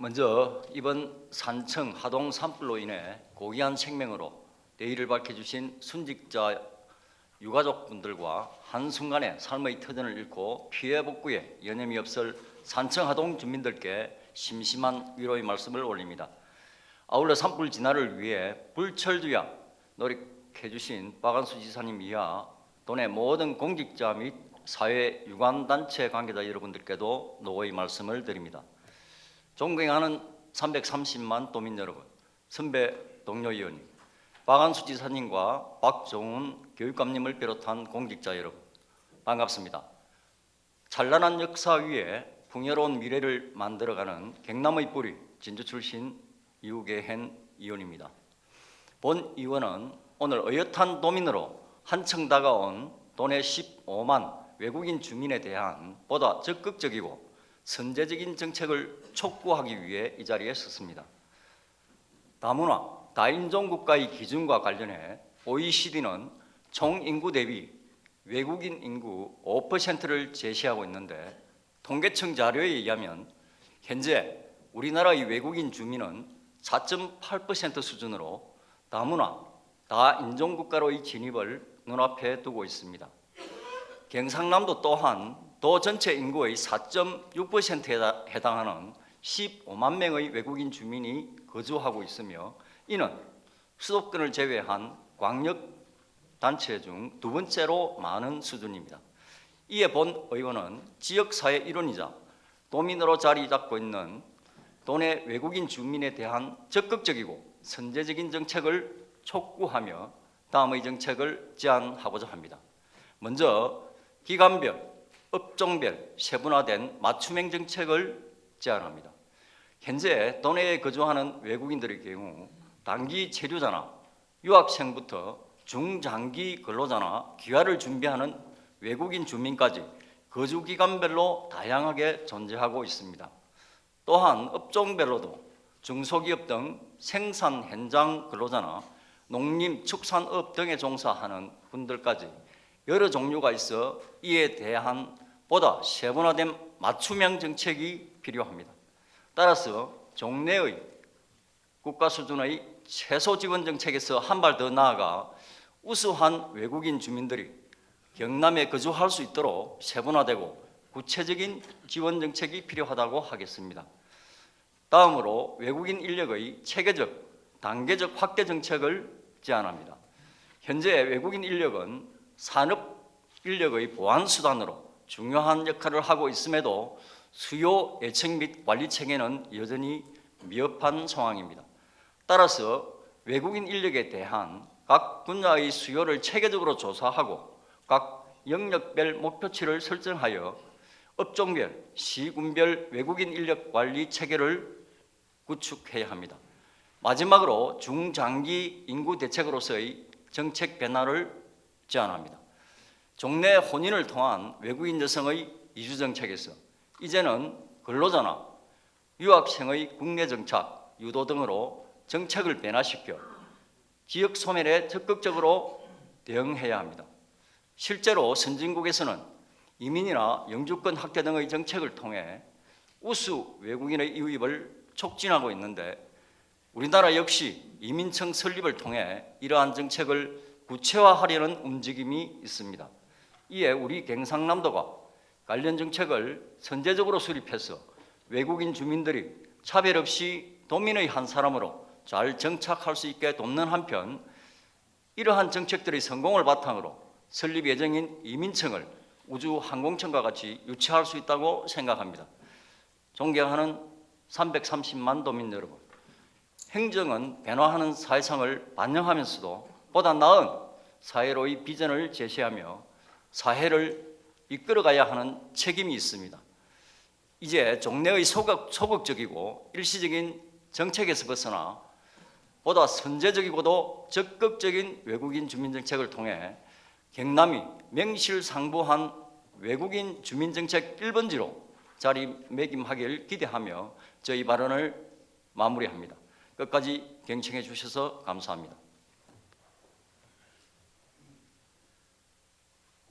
먼저 이번 산청 하동 산불로 인해 고귀한 생명으로 내일을 밝혀주신 순직자 유가족분들과 한순간에 삶의 터전을 잃고 피해 복구에 여념이 없을 산청 하동 주민들께 심심한 위로의 말씀을 올립니다. 아울러 산불 진화를 위해 불철주야 노력해 주신 박한수 지사님 이하 도내 모든 공직자 및 사회 유관단체 관계자 여러분들께도 노의 말씀을 드립니다. 존경하는 330만 도민 여러분, 선배 동료 의원님, 박한수 지사님과 박종훈 교육감님을 비롯한 공직자 여러분, 반갑습니다. 찬란한 역사 위에 풍요로운 미래를 만들어가는 경남의 뿌리 진주 출신 이우계현 의원입니다. 본 의원은 오늘 어엿한 도민으로 한층 다가온 도내 15만 외국인 주민에 대한 보다 적극적이고 선제적인 정책을 촉구하기 위해 이 자리에 섰습니다. 다문화 다인종 국가의 기준과 관련해 OECD는 총 인구 대비 외국인 인구 5%를 제시하고 있는데 통계청 자료에 의하면 현재 우리나라의 외국인 주민은 4.8% 수준으로 다문화 다인종 국가로의 진입을 눈앞에 두고 있습니다. 경상남도 또한 도 전체 인구의 4.6%에 해당하는 15만 명의 외국인 주민이 거주하고 있으며 이는 수도권을 제외한 광역 단체 중 두 번째로 많은 수준입니다. 이에 본 의원은 지역사회 일원이자 도민으로 자리 잡고 있는 도내 외국인 주민에 대한 적극적이고 선제적인 정책을 촉구하며 다음의 정책을 제안하고자 합니다. 먼저 기관별, 업종별 세분화된 맞춤형 정책을 제안합니다. 현재 도내에 거주하는 외국인들의 경우 단기 체류자나 유학생부터 중장기 근로자나 귀화를 준비하는 외국인 주민까지 거주 기간별로 다양하게 존재하고 있습니다. 또한 업종별로도 중소기업 등 생산 현장 근로자나 농림 축산업 등에 종사하는 분들까지 여러 종류가 있어 이에 대한 보다 세분화된 맞춤형 정책이 필요합니다. 따라서 종래의 국가 수준의 최소 지원 정책에서 한 발 더 나아가 우수한 외국인 주민들이 경남에 거주할 수 있도록 세분화되고 구체적인 지원 정책이 필요하다고 하겠습니다. 다음으로 외국인 인력의 체계적, 단계적 확대 정책을 제안합니다. 현재 외국인 인력은 산업 인력의 보완 수단으로 중요한 역할을 하고 있음에도 수요 예측 및 관리 체계는 여전히 미흡한 상황입니다. 따라서 외국인 인력에 대한 각 분야의 수요를 체계적으로 조사하고 각 영역별 목표치를 설정하여 업종별, 시군별 외국인 인력 관리 체계를 구축해야 합니다. 마지막으로 중장기 인구 대책으로서의 정책 변화를 제안합니다. 종내 혼인을 통한 외국인 여성의 이주 정책에서 이제는 근로자나 유학생의 국내 정착, 유도 등으로 정책을 변화시켜 지역 소멸에 적극적으로 대응해야 합니다. 실제로 선진국에서는 이민이나 영주권 확대 등의 정책을 통해 우수 외국인의 유입을 촉진하고 있는데 우리나라 역시 이민청 설립을 통해 이러한 정책을 구체화하려는 움직임이 있습니다. 이에 우리 경상남도가 관련 정책을 선제적으로 수립해서 외국인 주민들이 차별 없이 도민의 한 사람으로 잘 정착할 수 있게 돕는 한편 이러한 정책들의 성공을 바탕으로 설립 예정인 이민청을 우주항공청과 같이 유치할 수 있다고 생각합니다. 존경하는 330만 도민 여러분, 행정은 변화하는 사회상을 반영하면서도 보다 나은 사회로의 비전을 제시하며 사회를 이끌어가야 하는 책임이 있습니다. 이제 종래의 소극, 소극적이고 일시적인 정책에서 벗어나 보다 선제적이고도 적극적인 외국인 주민 정책을 통해 경남이 명실상부한 외국인 주민 정책 1번지로 자리매김하길 기대하며 저희 발언을 마무리합니다. 끝까지 경청해 주셔서 감사합니다.